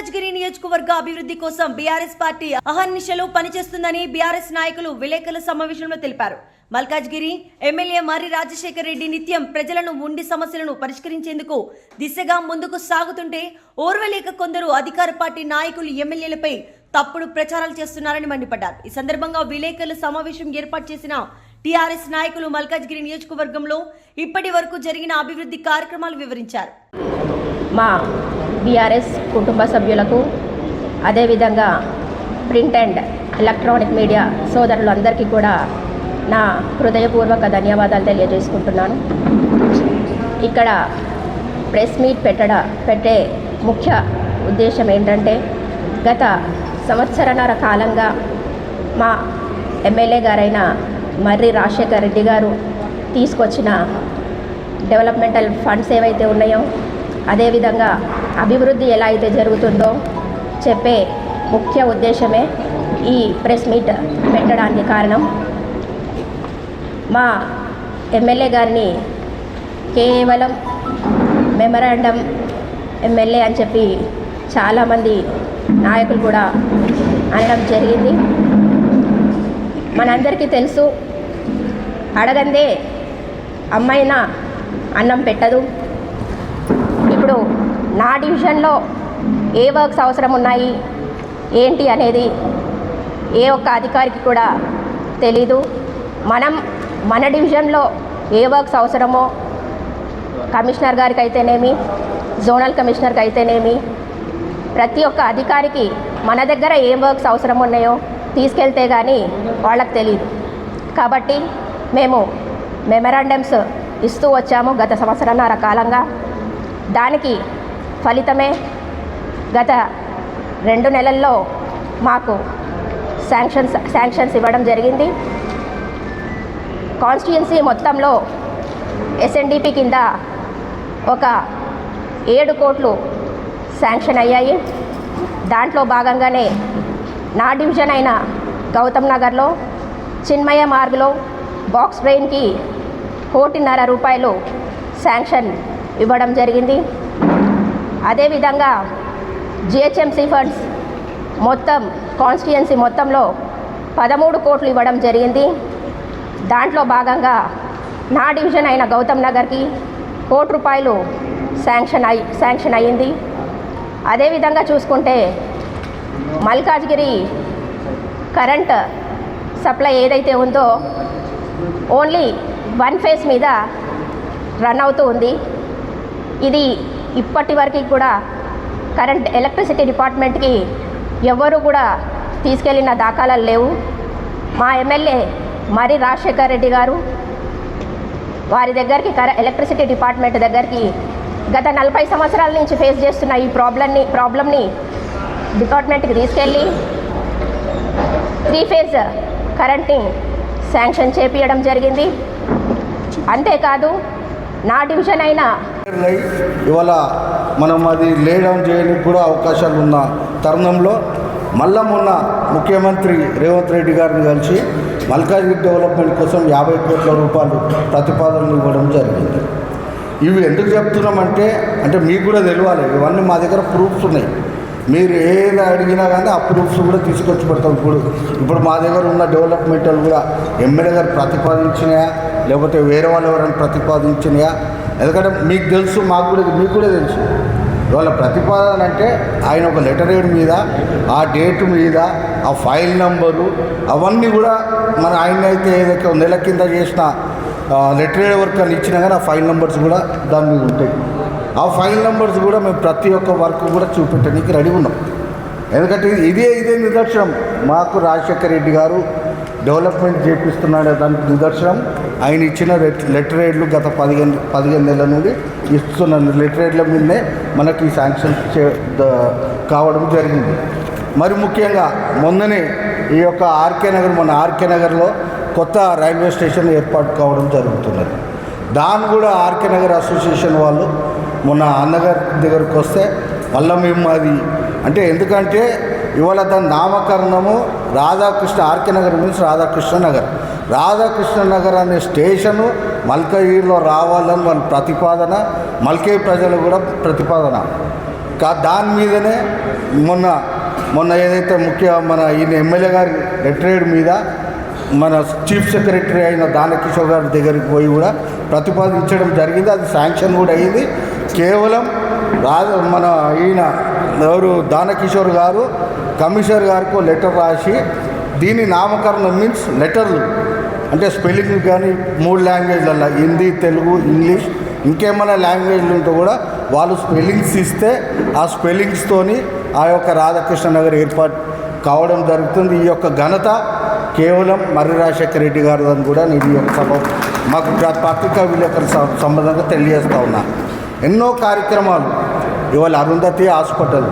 మల్కాజ్గిరి నియోజకవర్గ అభివృద్ధి కోసం బీఆర్ఎస్ పార్టీ అహర్నిశలు పనిచేస్తుందని బీఆర్ఎస్ నాయకులు విలేకరుల సమావేశంలో తెలిపారు. మల్కాజ్గిరి ఎమ్మెల్యే మర్రి రాజశేఖర్ రెడ్డి నిత్యం ప్రజలను ఉండి సమస్యలను పరిష్కరించేందుకు దిశగా ముందుకు సాగుతుంటే ఓర్వలేక కొందరు అధికార పార్టీ నాయకులు ఎమ్మెల్యేలపై తప్పుడు ప్రచారాలు చేస్తున్నారని మండిపడ్డారు. ఈ సందర్భంగా విలేకరుల సమావేశం ఏర్పాటు చేసిన టీఆర్ఎస్ నాయకులు మల్కాజ్గిరి నియోజకవర్గంలో ఇప్పటి వరకు జరిగిన అభివృద్ధి కార్యక్రమాలు వివరించారు. మా బీఆర్ఎస్ కుటుంబ సభ్యులకు అదేవిధంగా ప్రింట్ అండ్ ఎలక్ట్రానిక్ మీడియా సోదరులందరికీ కూడా నా హృదయపూర్వక ధన్యవాదాలు తెలియజేసుకుంటున్నాను. ఇక్కడ ప్రెస్ మీట్ పెట్టడ పెట్టే ముఖ్య ఉద్దేశం ఏంటంటే గత సంవత్సరన్నర కాలంగా మా ఎమ్మెల్యే గారైన మర్రి రాజశేఖర్ రెడ్డి గారు తీసుకొచ్చిన డెవలప్మెంటల్ ఫండ్స్ ఏవైతే ఉన్నాయో అదేవిధంగా అభివృద్ధి ఎలా అయితే జరుగుతుందో చెప్పే ముఖ్య ఉద్దేశమే ఈ ప్రెస్ మీట్ పెట్టడానికి కారణం. మా ఎమ్మెల్యే గారిని కేవలం మెమరాండం ఎమ్మెల్యే అని చెప్పి చాలామంది నాయకులు కూడా అనడం జరిగింది. మనందరికీ తెలుసు అడగందే అమ్మైనా అన్నం పెట్టదు. నా డివిజన్లో ఏ వర్క్స్ అవసరం ఉన్నాయి ఏంటి అనేది ఏ ఒక్క అధికారికి కూడా తెలీదు. మనం మన డివిజన్లో ఏ వర్క్స్ అవసరమో కమిషనర్ గారికి అయితేనేమి జోనల్ కమిషనర్కి అయితేనేమి ప్రతి ఒక్క అధికారికి మన దగ్గర ఏం వర్క్స్ అవసరం ఉన్నాయో తీసుకెళ్తే కానీ వాళ్ళకి తెలియదు కాబట్టి మేము మెమరాండమ్స్ ఇస్తూ వచ్చాము గత సంవత్సరన్నర కాలంగా. దానికి ఫలితమే గత రెండు నెలల్లో మాకు శాంక్షన్స్ శాంక్షన్స్ ఇవ్వడం జరిగింది. కాన్స్టిట్యున్సీ మొత్తంలో ఎస్ఎన్డిపి కింద ఒక ఏడు కోట్లు శాంక్షన్ అయ్యాయి. దాంట్లో భాగంగానే నా డివిజన్ అయిన గౌతమ్ నగర్లో చిన్మయ మార్గ్లో బాక్స్ బ్రెయిన్కి కోటిన్నర రూపాయలు శాంక్షన్ ఇవ్వడం జరిగింది. అదేవిధంగా జిహెచ్ఎంసీ ఫండ్స్ మొత్తం కాన్స్టిట్యుయెన్సీ మొత్తంలో పదమూడు కోట్లు ఇవ్వడం జరిగింది. దాంట్లో భాగంగా నా డివిజన్ అయిన గౌతమ్ నగర్కి కోటి రూపాయలు శాంక్షన్ అయి శాంక్షన్ అయ్యింది. అదేవిధంగా చూసుకుంటే మల్కాజ్గిరి కరెంట్ సప్లై ఏదైతే ఉందో ఓన్లీ వన్ ఫేస్ మీద రన్ అవుతూ ఉంది. ఇది ఇప్పటి వరకు కూడా కరెంట్ ఎలక్ట్రిసిటీ డిపార్ట్మెంట్కి ఎవరు కూడా తీసుకెళ్ళిన దాఖలాలు లేవు. మా ఎమ్మెల్యే మరి రాజశేఖర్ రెడ్డి గారు వారి దగ్గరికి కర ఎలక్ట్రిసిటీ డిపార్ట్మెంట్ దగ్గరికి గత నలభై సంవత్సరాల నుంచి ఫేస్ చేస్తున్న ఈ ప్రాబ్లమ్ని ప్రాబ్లమ్ని డిపార్ట్మెంట్కి తీసుకెళ్ళి త్రీ ఫేజ్ కరెంట్ని శాంక్షన్ చేపించడం జరిగింది. అంతేకాదు నా డివిజన్ అయిన లై ఇవాళ మనం అది లేడౌన్ చేయడానికి కూడా అవకాశాలు ఉన్న తరుణంలో మళ్ళా మొన్న ముఖ్యమంత్రి రేవంత్ రెడ్డి గారిని కలిసి మల్కాజ్గిరి డెవలప్మెంట్ కోసం యాభై కోట్ల రూపాయలు ప్రతిపాదనలు ఇవ్వడం జరిగింది. ఇవి ఎందుకు చెప్తున్నామంటే అంటే మీకు కూడా తెలియాలి ఇవన్నీ మా దగ్గర ప్రూఫ్స్ ఉన్నాయి. మీరు ఏది అడిగినా కానీ ఆ ప్రూఫ్స్ కూడా తీసుకొచ్చి పెడతాం. ఇప్పుడు ఇప్పుడు మా దగ్గర ఉన్న డెవలప్మెంటల్ కూడా ఎమ్మెల్యే గారు ప్రతిపాదించినాయా లేకపోతే వేరే వాళ్ళు ఎవరైనా ప్రతిపాదించినాయా ఎందుకంటే మీకు తెలుసు మాకు కూడా మీకు కూడా తెలుసు. ఇవాళ ప్రతిపాదన అంటే ఆయన ఒక లెటర్ హెడ్ మీద ఆ డేట్ మీద ఆ ఫైల్ నంబరు అవన్నీ కూడా మన ఆయన అయితే ఏదైతే నెల కింద చేసిన లెటర్ హెడ్ వర్క్ అని ఇచ్చినా కానీ ఆ ఫైల్ నెంబర్స్ కూడా దాని మీద ఉంటాయి. ఆ ఫైల్ నెంబర్స్ కూడా మేము ప్రతి ఒక్క వర్క్ కూడా చూపెట్టడానికి రెడీ ఉన్నాం. ఎందుకంటే ఇదే ఇదే నిదర్శనం మాకు రాజశేఖర రెడ్డి గారు డెవలప్మెంట్ చేపిస్తున్నాడే దానికి నిదర్శనం. ఆయన ఇచ్చిన లెటర్ గత పదిహేను పదిహేను నెలల నుండి ఇస్తున్న లెటర్ మీదనే మనకి ఈ శాంక్షన్ చే కావడం జరిగింది. మరి ముఖ్యంగా మొన్ననే ఈ యొక్క ఆర్కే నగర్ మన ఆర్కే నగర్లో కొత్త రైల్వే స్టేషన్ ఏర్పాటు కావడం జరుగుతున్నది. దాన్ని కూడా ఆర్కే నగర్ అసోసియేషన్ వాళ్ళు మొన్న అన్నగారి దగ్గరకు వస్తే మళ్ళీ మేము అది అంటే ఎందుకంటే ఇవాళ దాని నామకరణము రాధాకృష్ణ ఆర్కే నగర్ మీన్స్ రాధాకృష్ణ నగర్. రాధాకృష్ణ నగర్ అనే స్టేషను మల్కగిరిలో రావాలని వాళ్ళ ప్రతిపాదన మల్కే ప్రజలు కూడా ప్రతిపాదన. కా దాని మీదనే మొన్న మొన్న ఏదైతే ముఖ్య మన ఈయన ఎమ్మెల్యే గారి రిటైర్డ్ మీద మన చీఫ్ సెక్రటరీ అయిన దానకిషోర్ గారి దగ్గరికి పోయి కూడా ప్రతిపాదించడం జరిగింది. అది శాంక్షన్ కూడా అయింది. కేవలం రాజ మన ఈయన ఎవరు? దానకిషోర్ గారు కమిషనర్ గారికి లెటర్ రాసి దీని నామకరణం మీన్స్ లెటర్లు. అంటే స్పెల్లింగ్ కానీ మూడు లాంగ్వేజ్లలో హిందీ తెలుగు ఇంగ్లీష్ ఇంకేమైనా లాంగ్వేజ్లు ఉంటే కూడా వాళ్ళు స్పెల్లింగ్స్ ఇస్తే ఆ స్పెల్లింగ్స్తోని ఆ యొక్క రాధాకృష్ణ నగర్ ఏర్పాటు కావడం జరుగుతుంది. ఈ యొక్క ఘనత కేవలం మర్రి రాజశేఖర రెడ్డి గారు అని కూడా నేను ఈ యొక్క సభ మాకు పత్రికా విలేకరుల సంబంధంగా తెలియజేస్తూ ఉన్నా. ఎన్నో కార్యక్రమాలు. ఇవాళ అరుంధతి హాస్పిటల్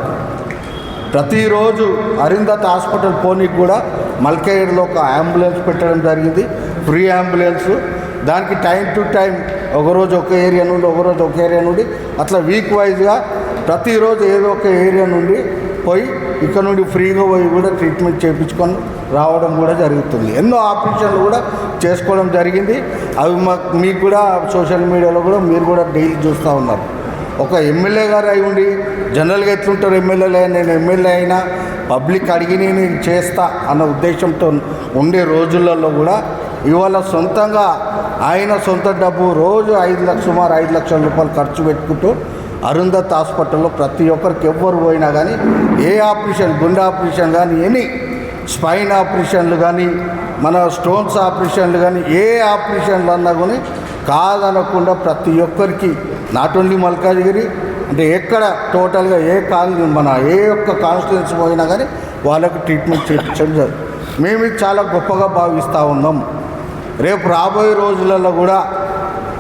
ప్రతిరోజు అరిందత్ హాస్పిటల్ పోనీకి కూడా మల్కేడ్లో ఒక అంబులెన్స్ పెట్టడం జరిగింది. Free ambulance. దానికి టైం టు టైం ఒకరోజు ఒక ఏరియా నుండి ఒకరోజు ఒక ఏరియా నుండి అట్లా వీక్ వైజ్గా ప్రతిరోజు ఏదో ఒక ఏరియా నుండి పోయి ఇక్కడ నుండి ఫ్రీగా పోయి కూడా ట్రీట్మెంట్ చేయించుకొని రావడం కూడా జరుగుతుంది. ఎన్నో ఆపరేషన్లు కూడా చేసుకోవడం జరిగింది. అవి మాకు మీకు కూడా సోషల్ మీడియాలో కూడా మీరు కూడా డైలీ చూస్తూ ఉన్నారు. ఒక ఎమ్మెల్యే గారు అయి ఉండి జనరల్గా ఎట్లుంటారు ఎమ్మెల్యేలే? నేను ఎమ్మెల్యే అయినా పబ్లిక్ అడిగి నేను చేస్తా అన్న ఉద్దేశంతో ఉండే రోజులలో కూడా ఇవాళ సొంతంగా ఆయన సొంత డబ్బు రోజు ఐదు లక్ష సుమారు ఐదు లక్షల రూపాయలు ఖర్చు పెట్టుకుంటూ అరుంధత్ హాస్పిటల్లో ప్రతి ఒక్కరికి ఎవ్వరు పోయినా కానీ ఏ ఆపరేషన్ గుండె ఆపరేషన్ కానీ ఎనీ స్పైన్ ఆపరేషన్లు కానీ మన స్టోన్స్ ఆపరేషన్లు కానీ ఏ ఆపరేషన్లు అన్నా కానీ కాదనకుండా ప్రతి ఒక్కరికి నాట్ ఓన్లీ మల్కాజ్గిరి అంటే ఎక్కడ టోటల్గా ఏ కాన్ మన ఏ ఒక్క కాన్స్టిట్యున్సీ పోయినా కానీ వాళ్ళకు ట్రీట్మెంట్ చేయించడం జరుగుతుంది మేము ఇది చాలా గొప్పగా భావిస్తూ ఉన్నాం. రేపు రాబోయే రోజులలో కూడా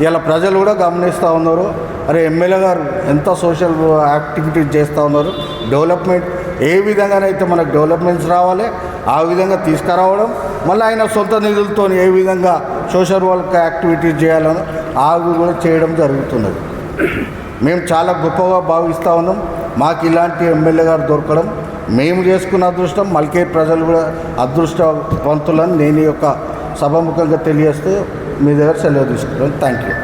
ఇలా ప్రజలు కూడా గమనిస్తూ ఉన్నారు. అరే ఎమ్మెల్యే గారు ఎంత సోషల్ యాక్టివిటీస్ చేస్తూ ఉన్నారు. డెవలప్మెంట్ ఏ విధంగానైతే మనకు డెవలప్మెంట్స్ రావాలి ఆ విధంగా తీసుకురావడం మళ్ళీ ఆయన సొంత నిధులతో ఏ విధంగా సోషల్ వర్క్ యాక్టివిటీస్ చేయాలని అవి కూడా చేయడం జరుగుతున్నది. మేము చాలా గొప్పగా భావిస్తూ ఉన్నాం. మాకు ఇలాంటి ఎమ్మెల్యే గారు దొరకడం మేము చేసుకున్న అదృష్టం మల్కే ప్రజలు కూడా అదృష్టవంతులని నేను ఈ యొక్క సభాముఖంగా తెలియజేస్తూ మీ దగ్గర సెలవు తీసుకుంటాను థ్యాంక్ యూ